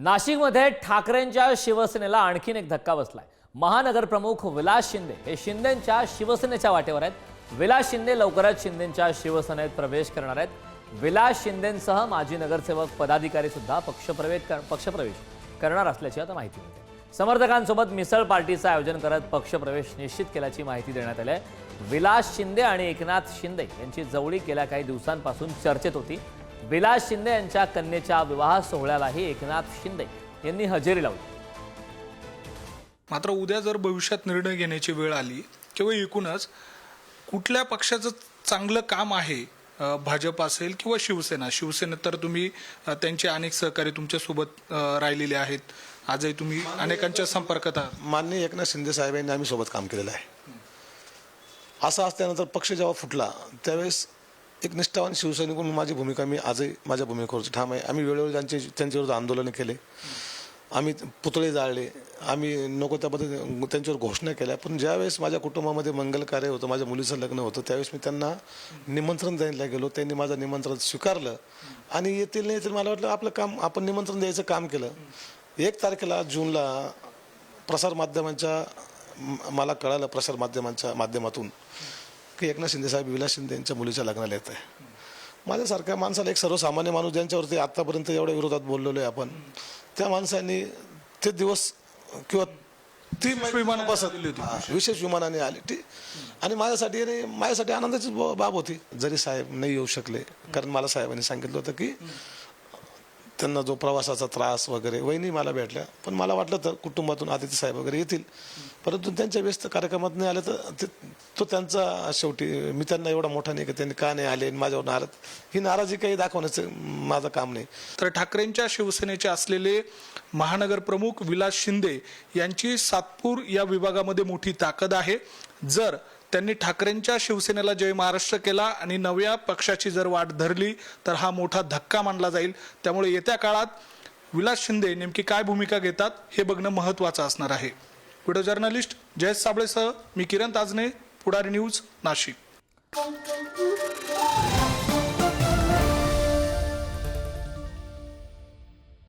नाशिकमध्ये ठाकरेंच्या शिवसेनेला आणखीन एक धक्का बसलाय. महानगरप्रमुख विलास शिंदे हे शिंदेच्या शिवसेनेच्या वाटेवर आहेत. विलास शिंदे लवकरच शिंदेच्या शिवसेनेत प्रवेश करणार आहेत. विलास शिंदेसह माजी नगरसेवक पदाधिकारी सुद्धा पक्षप्रवेश कर- पक्षप्रवेश करणार असल्याची आता माहिती मिळते. समर्थकांसोबत मिसळ पार्टीचं आयोजन करत पक्षप्रवेश निश्चित केल्याची माहिती देण्यात आली आहे. विलास शिंदे आणि एकनाथ शिंदे यांची जवळी गेल्या काही दिवसांपासून चर्चेत होती. विलास शिंदे यांच्या कन्येच्या विवाह सोहळ्यालाही एकनाथ शिंदे यांनी हजेरी लावली. मात्र उद्या जर भविष्यात निर्णय घेण्याची वेळ आली किंवा एकूणच कुठल्या पक्षाचं चांगलं काम आहे भाजप असेल किंवा शिवसेना शिवसेनेत तर तुम्ही त्यांचे अनेक सहकारी तुमच्यासोबत राहिलेले आहेत. आजही तुम्ही अनेकांच्या संपर्कात आहात. माननीय एकनाथ शिंदे साहेबांनी आम्ही सोबत काम केलेलं आहे. असं असल्यानंतर पक्ष जेव्हा फुटला त्यावेळेस एक निष्ठावान शिवसैनिक म्हणून माझी भूमिका मी आजही माझ्या भूमिकेवरची ठाम आहे. आम्ही वेळोवेळी त्यांचे त्यांच्याविरुद्ध आंदोलनं केले. आम्ही पुतळे जाळले. आम्ही नको त्या पद्धतीने त्यांच्यावर घोषणा केल्या. पण ज्यावेळेस माझ्या कुटुंबामध्ये मंगल कार्य होतं माझ्या मुलीचं लग्न होतं त्यावेळेस मी त्यांना निमंत्रण द्यायला गेलो. त्यांनी माझं निमंत्रण स्वीकारलं. आणि येतील नाही येतील मला वाटलं आपलं काम आपण निमंत्रण द्यायचं काम केलं. एक तारखेला जूनला प्रसारमाध्यमांच्या मला कळालं प्रसारमाध्यमांच्या माध्यमातून. की एकनाथ शिंदे साहेब विलास शिंदे यांच्या मुलीच्या लग्नाला येत आहे माझ्यासारख्या माणसाला एक सर्वसामान्य माणूस ज्यांच्यावरती आतापर्यंत एवढ्या विरोधात बोललेलो आहे आपण त्या माणसांनी ते दिवस किंवा ती विमानाने बसत आलेली होती. विशेष विमानाने आली. ती आणि माझ्यासाठी आणि माझ्यासाठी आनंदाची बाब होती. जरी साहेब नाही येऊ शकले कारण मला साहेबांनी सांगितलं होतं की त्यांना जो प्रवासाचा त्रास वगैरे वहिनी मला भेटल्या. पण मला वाटलं तर कुटुंबातून आदित्य साहेब वगैरे येतील. परंतु त्यांच्या व्यस्त कार्यक्रमात नाही आले तर ते तो त्यांचा शेवटी मी त्यांना एवढा मोठा नाही की त्यांनी का नाही आले आणि माझ्यावर नाराज. ही नाराजी काही दाखवण्याचं माझं काम नाही. तर ठाकरेंच्या शिवसेनेचे असलेले महानगर प्रमुख विलास शिंदे यांची सातपूर या विभागामध्ये मोठी ताकद आहे. जर त्यांनी ठाकरेंच्या शिवसेनेला जय महाराष्ट्र केला आणि नव्या पक्षाची जर वाट धरली तर हा मोठा धक्का मानला जाईल. त्यामुळे येत्या काळात विलास शिंदे नेमकी काय भूमिका घेतात हे बघणं महत्त्वाचं असणार आहे. व्हिडिओ जर्नलिस्ट जयेश साबळेसह मी किरण ताजने पुढारी न्यूज नाशिक.